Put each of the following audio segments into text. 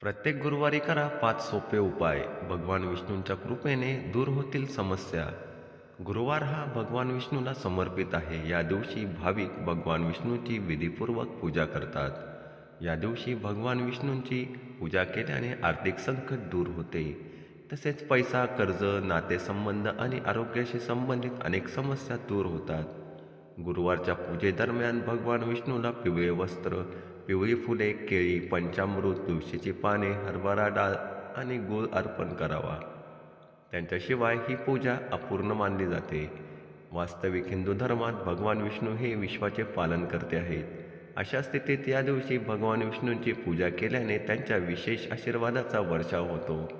प्रत्येक गुरुवारी करा पाच सोपे उपाय. भगवान विष्णूंच्या कृपेने दूर होतील समस्या. गुरुवार हा भगवान विष्णूला समर्पित आहे. या दिवशी भाविक भगवान विष्णूची विधीपूर्वक पूजा करतात. या दिवशी भगवान विष्णूंची पूजा केल्याने आर्थिक संकट दूर होते. तसेच पैसा कर्ज नातेसंबंध आणि आरोग्याशी संबंधित अनेक समस्या दूर होतात. गुरुवारच्या पूजेदरम्यान भगवान विष्णूला पिवळे वस्त्र पिवळी फुले केळी पंचामृत तुळशीची पाने हरभरा डाळ आणि गूळ अर्पण करावा. त्यांच्याशिवाय ही पूजा अपूर्ण मानली जाते. वास्तविक हिंदू धर्मात भगवान विष्णू हे विश्वाचे पालन करते आहेत. अशा स्थितीत या दिवशी भगवान विष्णूंची पूजा केल्याने त्यांच्या विशेष आशीर्वादाचा वर्षाव होतो.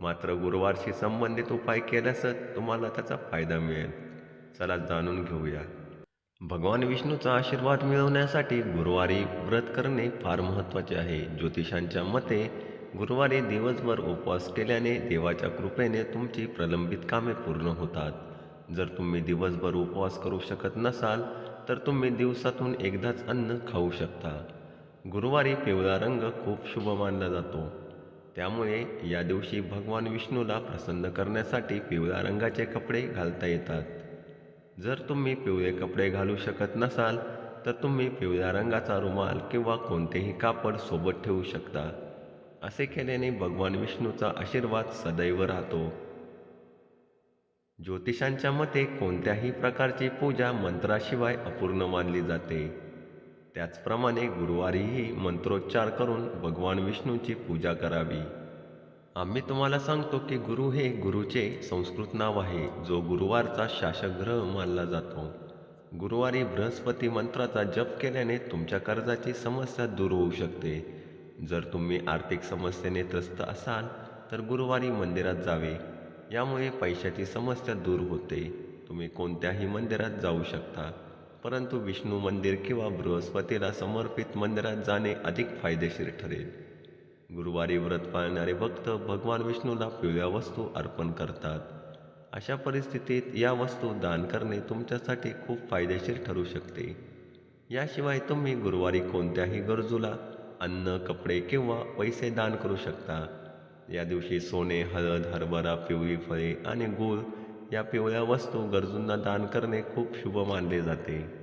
मात्र गुरुवारशी संबंधित उपाय केल्यासच तुम्हाला त्याचा फायदा मिळेल. चला जाणून घेऊया. भगवान विष्णूचा आशीर्वाद मिळवण्यासाठी गुरुवारी व्रत करणे फार महत्त्वाचे आहे. ज्योतिषांच्या मते गुरुवारी दिवसभर उपवास केल्याने देवाच्या कृपेने तुमची प्रलंबित कामे पूर्ण होतात. जर तुम्ही दिवसभर उपवास करू शकत नसाल तर तुम्ही दिवसातून एकदाच अन्न खाऊ शकता. गुरुवारी पिवळा रंग खूप शुभ मानला जातो. त्यामुळे या दिवशी भगवान विष्णूला प्रसन्न करण्यासाठी पिवळ्या रंगाचे कपडे घालता येतात. जर तुम्ही पिवळे कपडे घालू शकत नसाल तर तुम्ही पिवळ्या रंगाचा रुमाल किंवा कोणतेही कापड सोबत ठेवू शकता. असे केल्याने भगवान विष्णूचा आशीर्वाद सदैव राहतो. ज्योतिषांच्या मते कोणत्याही प्रकारची पूजा मंत्राशिवाय अपूर्ण मानली जाते. त्याचप्रमाणे गुरुवारीही मंत्रोच्चार करून भगवान विष्णूची पूजा करावी. आम्ही तुम्हाला सांगतो की गुरु हे गुरुचे संस्कृत नाव आहे जो गुरुवारचा शासक ग्रह मानला जातो. गुरुवारी बृहस्पती मंत्राचा जप केल्याने तुमच्या कर्जाची समस्या दूर होऊ शकते. जर तुम्ही आर्थिक समस्येने त्रस्त असाल तर गुरुवारी मंदिरात जावे. यामुळे पैशाची समस्या दूर होते. तुम्ही कोणत्याही मंदिरात जाऊ शकता. परंतु विष्णू मंदिर किंवा बृहस्पतीला समर्पित मंदिरात जाणे अधिक फायदेशीर ठरेल. गुरुवारी व्रत पाळणारे भक्त भगवान विष्णूला पिवळ्या वस्तू अर्पण करतात. अशा परिस्थितीत या वस्तू दान करणे तुमच्यासाठी खूप फायदेशीर ठरू शकते. याशिवाय तुम्ही गुरुवारी कोणत्याही गरजूला अन्न कपडे किंवा पैसे दान करू शकता. या दिवशी सोने हळद हरभरा पिवळी फळे आणि गूळ या पिवळ्या वस्तू गरजूंना दान करणे खूप शुभ मानले जाते.